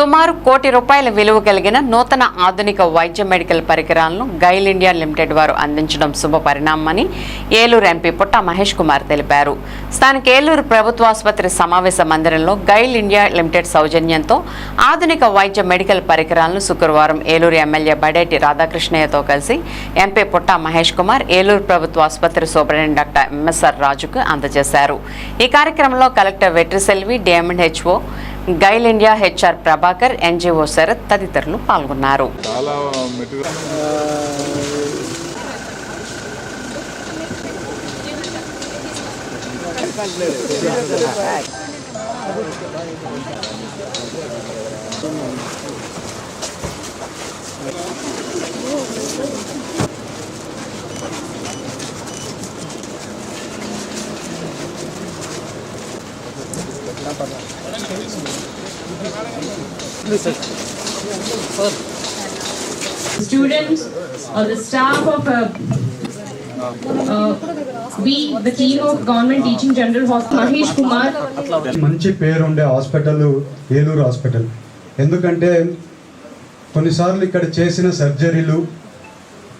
సుమారు కోటి రూపాయల విలువ కలిగిన నూతన ఆధునిక వైద్య మెడికల్ పరికరాలను గైల్ ఇండియా లిమిటెడ్ వారు అందించడం శుభ పరిణామమని ఏలూరు ఎంపీ పుట్ట మహేష్ కుమార్ తెలిపారు. స్థానిక ఏలూరు ప్రభుత్వాసుపత్రి సమావేశ మందిరంలో గైల్ ఇండియా లిమిటెడ్ సౌజన్యంతో ఆధునిక వైద్య మెడికల్ పరికరాలను శుక్రవారం ఏలూరు ఎమ్మెల్యే బడేటి రాధాకృష్ణయ్యతో కలిసి ఎంపీ పుట్ట మహేష్ కుమార్ ఏలూరు ప్రభుత్వ ఆసుపత్రి సూపరింటెండెంట్ డాక్టర్ ఎంఎస్ఆర్ రాజుకు అందజేశారు. ఈ కార్యక్రమంలో collector Vetriselvi DMNHO GAIL India HR Prabhakar NGO Sarath తదితరులు పాల్గొన్నారు. చాలా students or the staff of a, uh, we, the team of Government Teaching General Hospital, Mahesh Kumar, మంచి పేరు ఉండే హాస్పిటల్ ఏలూరు హాస్పిటల్. ఎందుకంటే కొన్నిసార్లు ఇక్కడ చేసిన సర్జరీలు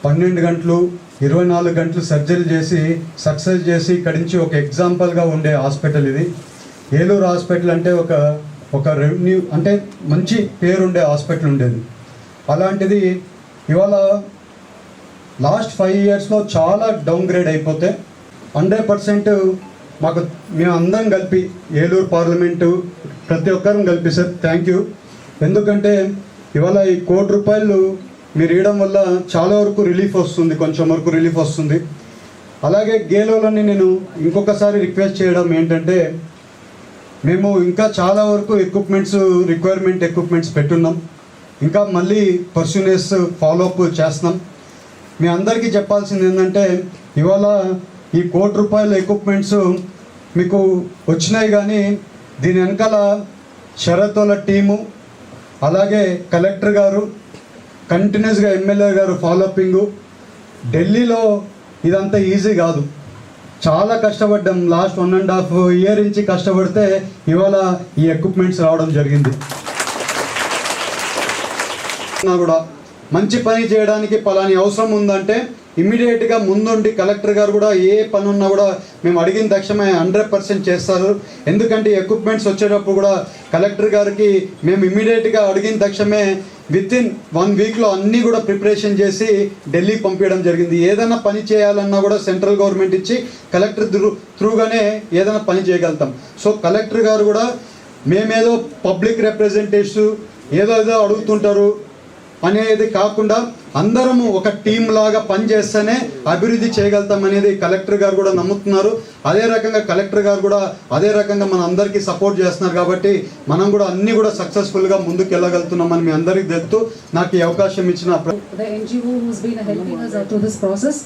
పన్నెండు గంటలు ఇరవై నాలుగు గంటలు సర్జరీ చేసి సక్సెస్ చేసి ఇక్కడి నుంచి ఒక ఎగ్జాంపుల్గా ఉండే హాస్పిటల్ ఇది. ఏలూరు హాస్పిటల్ అంటే ఒక ఒక రెవెన్యూ అంటే మంచి పేరు ఉండే హాస్పిటల్ ఉండేది. అలాంటిది ఇవాళ లాస్ట్ ఫైవ్ ఇయర్స్లో చాలా డౌన్ గ్రేడ్ అయిపోతే హండ్రెడ్ పర్సెంట్ మాకు మేము అందరం కలిపి ఏలూరు పార్లమెంటు ప్రతి ఒక్కరం కలిపి సార్ థ్యాంక్ యూ ఎందుకంటే ఇవాళ ఈ కోటి రూపాయలు మీరు ఇవ్వడం వల్ల చాలా వరకు రిలీఫ్ వస్తుంది కొంచెం వరకు రిలీఫ్ వస్తుంది. అలాగే గేలోలని నేను ఇంకొకసారి రిక్వెస్ట్ చేయడం ఏంటంటే మేము ఇంకా చాలా వరకు ఎక్విప్మెంట్స్ రిక్వైర్మెంట్ ఎక్విప్మెంట్స్ పెట్టున్నాం. ఇంకా మళ్ళీ పర్సూనెస్ ఫాలోఅప్ చేస్తున్నాం. మీ అందరికీ చెప్పాల్సింది ఏంటంటే ఇవాళ ఈ కోటి రూపాయల ఎక్విప్మెంట్స్ మీకు వచ్చినాయి కానీ దీని వెనకాల షరతుల టీము అలాగే కలెక్టర్ గారు కంటిన్యూస్గా ఎమ్మెల్యే గారు ఫాలోపింగు ఢిల్లీలో ఇదంతా ఈజీ కాదు. చాలా కష్టపడ్డాం. Last one and half year నుంచి కష్టపడితే ఇవాళ ఈ ఎక్విప్మెంట్స్ రావడం జరిగింది. కూడా మంచి పని చేయడానికి పలాని అవసరం ఉందంటే ఇమ్మీడియట్గా ముందుండి కలెక్టర్ గారు కూడా ఏ పని ఉన్నా కూడా మేము అడిగిన తక్షణమే హండ్రెడ్ పర్సెంట్ చేస్తారు. ఎందుకంటే ఎక్విప్మెంట్స్ వచ్చేటప్పుడు కూడా కలెక్టర్ గారికి మేము ఇమ్మీడియట్గా అడిగిన తక్షణమే విత్ ఇన్ వన్ వీక్లో అన్నీ కూడా ప్రిపరేషన్ చేసి ఢిల్లీకి పంపించడం జరిగింది. ఏదైనా పని చేయాలన్నా కూడా సెంట్రల్ గవర్నమెంట్ ఇచ్చి కలెక్టర్ త్రూ త్రూగానే ఏదైనా పని చేయగలుగుతాం. సో కలెక్టర్ గారు కూడా మేమేదో పబ్లిక్ రిప్రజెంటేటివ్స్ ఏదో ఏదో అడుగుతుంటారు. అనేది కాకుండా అందరము ఒక టీం లాగా పనిచేస్తేనే అభివృద్ధి చేయగలుగుతాం అనేది కలెక్టర్ గారు కూడా నమ్ముతున్నారు. అదే రకంగా కలెక్టర్ గారు కూడా అదే రకంగా మన అందరికీ సపోర్ట్ చేస్తున్నారు కాబట్టి మనం కూడా అన్ని కూడా సక్సెస్ఫుల్గా ముందుకు వెళ్ళగలుగుతున్నామని మీ అందరికీ తెలుస్తూ నాకు ఈ అవకాశం ఇచ్చిన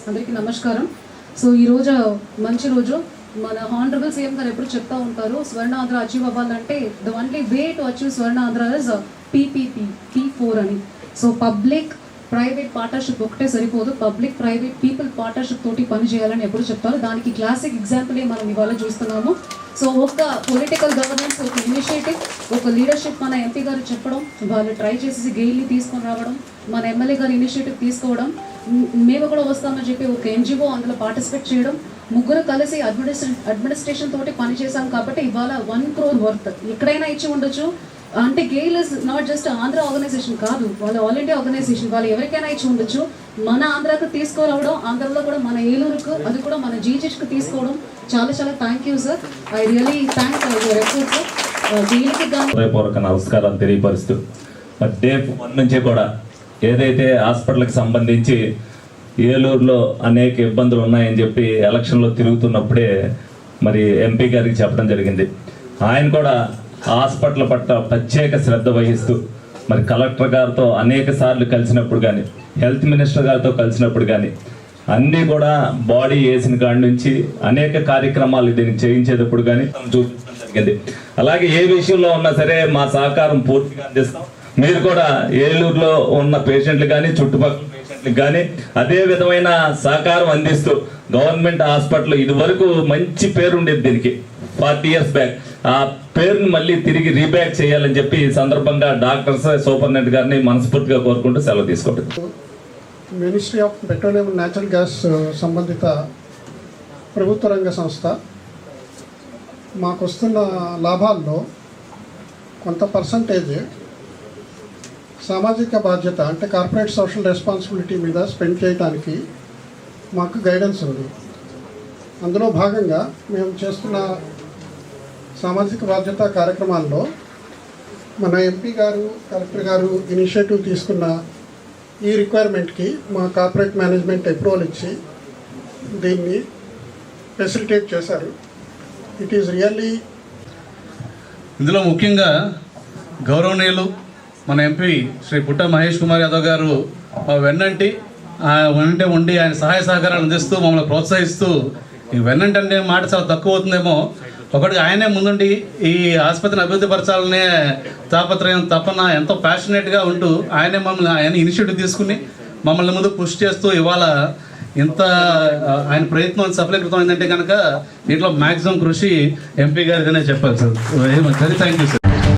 అందరికీ నమస్కారం. సో ఈ రోజు మంచి రోజు. మన హానరబుల్ సీఎం గారు ఎప్పుడు చెప్తా ఉంటారు స్వర్ణ ఆంధ్ర అచీవ్ అవ్వాలంటే the only way to achieve Swarna Andhra is PPP P four అని. సో పబ్లిక్ ప్రైవేట్ పార్ట్నర్షిప్ ఒకటే సరిపోదు. పబ్లిక్ ప్రైవేట్ పీపుల్ పార్ట్నర్షిప్ తోటి పని చేయాలని ఎప్పుడు చెప్తారు. దానికి క్లాసిక్ ఎగ్జాంపులే మనం ఇవాళ చూస్తున్నాము. సో ఒక పొలిటికల్ గవర్నెన్స్ ఒక ఇనిషియేటివ్ ఒక లీడర్షిప్ మన ఎంపీ గారు చెప్పడం వాళ్ళు ట్రై చేసేసి గెయిల్ని తీసుకొని రావడం మన ఎమ్మెల్యే గారు ఇనిషియేటివ్ తీసుకోవడం మేము కూడా వస్తామని చెప్పి ఒక ఎన్జిఓ అందులో పార్టిసిపేట్ చేయడం ముగ్గురు కలిసి అడ్మినిస్ట్రే అడ్మినిస్ట్రేషన్ తోటి పని చేశాం కాబట్టి ఇవాళ వన్ క్రోర్ వర్త్ ఎక్కడైనా ఇచ్చి ఉండొచ్చు. అంటే GAIL is not just Andhra organization కాదు వాళ్ళ ఆల్ ఇండియా ఆర్గనైజేషన్ వాళ్ళు ఎవరికైనా ఇచ్చి ఉండొచ్చు. మన ఆంధ్రాకు తీసుకురావడం ఆంధ్రలో కూడా మన ఏలూరుకు అది కూడా మన జీజెస్కి తీసుకోవడం. చాలా చాలా thank you sir I really thank your efforts దీనికి హృదయపూర్వక నమస్కారాలు తెలియపరుస్తూ డే వన్ నుంచి కూడా ఏదైతే హాస్పిటల్కి సంబంధించి ఏలూరులో అనేక ఇబ్బందులు ఉన్నాయని చెప్పి ఎలక్షన్లో తిరుగుతున్నప్పుడే మరి ఎంపీ గారికి చెప్పడం జరిగింది. ఆయన కూడా హాస్పిటల్ పట్ల ప్రత్యేక శ్రద్ధ వహిస్తూ మరి కలెక్టర్ గారితో అనేక సార్లు కలిసినప్పుడు కానీ హెల్త్ మినిస్టర్ గారితో కలిసినప్పుడు కానీ అన్నీ కూడా బాడీ వేసిన కాడి నుంచి అనేక కార్యక్రమాలు దీన్ని చేయించేటప్పుడు కానీ చూపించడం జరిగింది. అలాగే ఏ విషయంలో ఉన్నా సరే మా సహకారం పూర్తిగా అందిస్తాం. మీరు కూడా ఏలూరులో ఉన్న పేషెంట్లు కానీ చుట్టుపక్కల కానీ అదే విధమైన సహకారం అందిస్తూ గవర్నమెంట్ హాస్పిటల్ ఇది వరకు మంచి పేరు ఉండేది దీనికి. Forty years back. ఆ పేరుని మళ్ళీ తిరిగి రీబ్యాక్ చేయాలని చెప్పి ఈ సందర్భంగా డాక్టర్స్ సూపరింటెండెంట్ గారిని మనస్ఫూర్తిగా కోరుకుంటూ సెలవు తీసుకుంటుంది ministry of petroleum natural gas సంబంధిత ప్రభుత్వ రంగ సంస్థ మాకు వస్తున్న లాభాల్లో కొంత పర్సంటేజ్ సామాజిక బాధ్యత అంటే కార్పొరేట్ సోషల్ రెస్పాన్సిబిలిటీ మీద స్పెండ్ చేయడానికి మాకు గైడెన్స్ ఉంది. అందులో భాగంగా మేము చేస్తున్న సామాజిక బాధ్యత కార్యక్రమాల్లో మన ఎంపీ గారు కలెక్టర్ గారు ఇనిషియేటివ్ తీసుకున్న ఈ రిక్వైర్మెంట్కి మా కార్పొరేట్ మేనేజ్మెంట్ అప్రూవల్ ఇచ్చి దీన్ని ఫెసిలిటేట్ చేశారు. ఇట్ ఈస్ రియల్లీ ఇందులో ముఖ్యంగా గౌరవనీయులు మన ఎంపీ శ్రీ పుట్ట మహేష్ కుమార్ యాదవ్ గారు మా వెన్నంటి వెన్నంటే ఉండి ఆయన సహాయ సహకారాలు అందిస్తూ మమ్మల్ని ప్రోత్సహిస్తూ ఈ వెన్నంటి అనే మాట చాలా తక్కువ అవుతుందేమో. ఒకటి ఆయనే ముందుండి ఈ ఆసుపత్రిని అభివృద్ధి పరచాలనే తాపత్రయం తపన ఎంతో ప్యాషనేట్గా ఉంటూ ఆయనే మమ్మల్ని ఆయన ఇనిషియేటివ్ తీసుకుని మమ్మల్ని ముందు పుష్ చేస్తూ ఇవాళ ఇంత ఆయన ప్రయత్నం సఫలీకృతం అయిందంటే కనుక దీంట్లో మ్యాక్సిమం కృషి ఎంపీ గారిగానే చెప్పాలి sir very much very thank you sir